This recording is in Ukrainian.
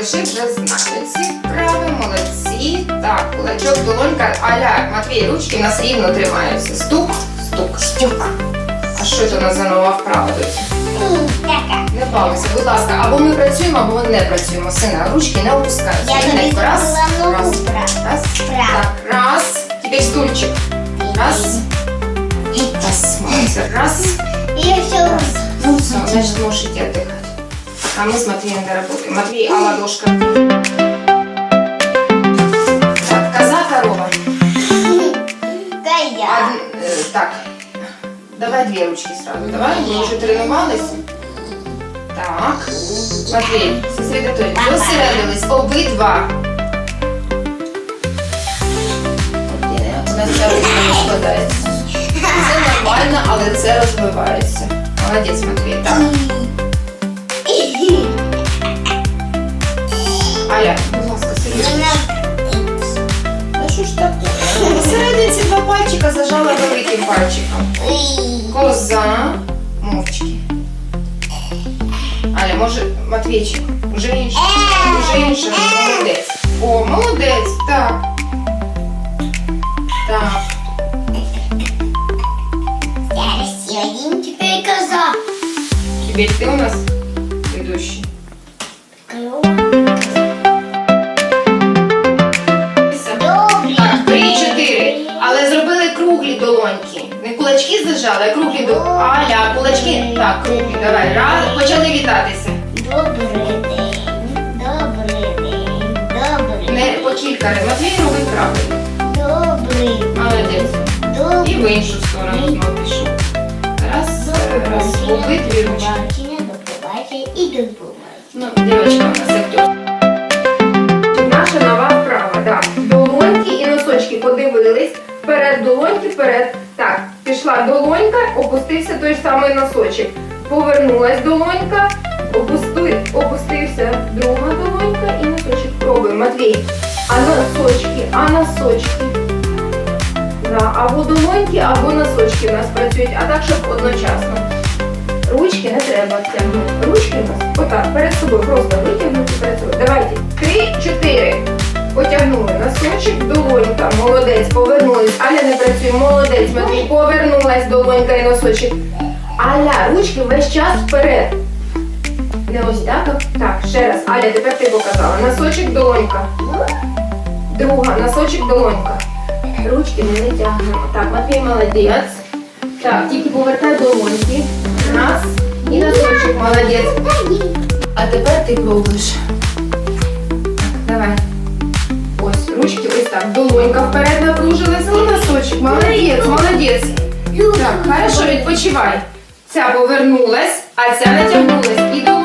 малыші вже знають ці вправи, молодці. Так, кулачок, долонька, аля, Матвій, ручки у нас рівно тримаються. Стук, стук, стук. А що це у нас за нова вправа тут? Така. Не бавимося, будь ласка, або ми працюємо, або ми не працюємо. Сина, ручки не опускаються. Я тобі Рівненько. Раз, зробила раз, ногу вправо. раз. Вправо. Так, раз. Теперь стульчик. Раз. Раз. Молодцы. Раз. І все. Ну все, значит, можешь идти отдыхать. А мы с Матвеем доработаем. Матвей, а ладошка? Так, коза, корова. Та я. Од- э, так, давай две ручки сразу. Давай, мы уже тренувались. Так, Матвей, сосредоточь. Давай. Зосередились обидва. У нас ця ручка не складається. Це нормально, але це розвивається. Молодець, Матвій. Так. Аля, будь ласка, серйозно. Ну що ж таке? Посередині ці два пальчика зажала великим пальчиком. Коза. Мовчки. Аля, може, Матвійчик, уже інше. Уже інше, молодець. О, молодець, так. Так. Зараз сьогодні тепер коза. Теперь ты у нас Кулачки зажали, круглі долоньки. Аля, кулачки. Так, круглі. Давай. Раз. Почали вітатися. Добрий день. Добрий день. Добрий. Не по кілька разів. Матвій робить правильно. Добрий. Молодець. І в іншу сторону знову пішов. Раз, раз. Обидві ручки. До і до побачення. Ну, дівчинка у нас актер. Наша нова вправа, так. Долоньки і носочки подивились. Вперед долоньки, вперед. Пішла долонька, опустився той самий носочок. Повернулась долонька, опусти, опустився друга долонька і носочок. Пробуємо. Матвій. А носочки, а носочки. Да, або долоньки, або носочки у нас працюють, а так, щоб одночасно. Ручки не треба тягнути. Ручки у нас отак, перед собою, просто витягнути перед собою. Давайте. Три, чотири. Потягнули носочок, долонька, молодець, повернулись. Аля не працює, молодець, Матвій, повернулась долонька і носочок. Аля, ручки весь час вперед. Не ось так, так, ще раз. Аля, тепер ти показала. Носочок, долонька. Друга, носочок, долонька. Ручки не тягнемо. Так, Матвій молодець. Так, тільки повертай долоньки. Раз. І носочок, молодець. А тепер ти пробуєш. Ось так. Долонька вперед напружилась. І носочок. Молодець, молодець. Так, хорошо, відпочивай. Ця повернулась, а ця натягнулась.